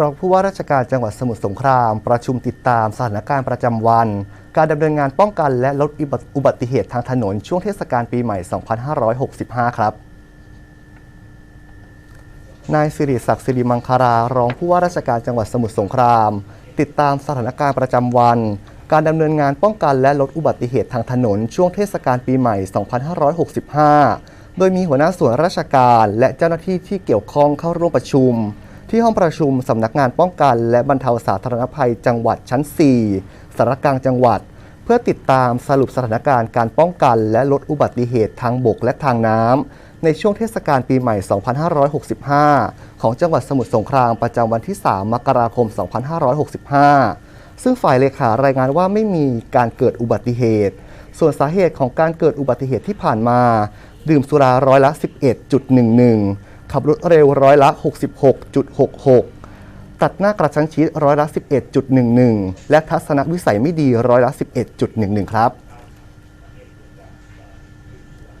รองผู้ว่าราชการจังหวัดสมุทรสงคราม ประชุมติดตามสถานการณ์ประจำวัน การดำเนินงานป้องกันและลดอุบัติเหตุทางถนนช่วงเทศกาลปีใหม่ 2565 ครับนายสิริศักดิ์สิริมังคารารองผู้ว่าราชการจังหวัดสมุทรสงคราม ติดตามสถานการณ์ประจำวัน การดำเนินงานป้องกันและลดอุบัติเหตุทางถนนช่วงเทศกาลปีใหม่ 2565 โดยมีหัวหน้าส่วนราชการและเจ้าหน้าที่ที่เกี่ยวข้องเข้าร่วมประชุม ที่ห้องประชุมสำนักงานป้องกัน และบรรเทาสาธารณภัยจังหวัดชั้น 4สารกลางจังหวัด เพื่อติดตามสรุปสถานการณ์การป้องกันและลดอุบัติเหตุทางบกและทางน้ำในช่วงเทศกาลปีใหม่ 2565 ของจังหวัดสมุทรสงครามประจำวันที่ 3 มกราคม 2565 ซึ่งฝ่ายเลขารายงานว่าไม่มีการเกิดอุบัติเหตุ ส่วนสาเหตุของการเกิดอุบัติเหตุที่ผ่านมา ดื่มสุราร้อยละ 11.11 ขับรถเร็วร้อยละ 66.66 ตัดหน้ากระชั้นชิดร้อยละ 11.11 และทัศนวิสัยไม่ดีร้อยละ 11.11 ครับ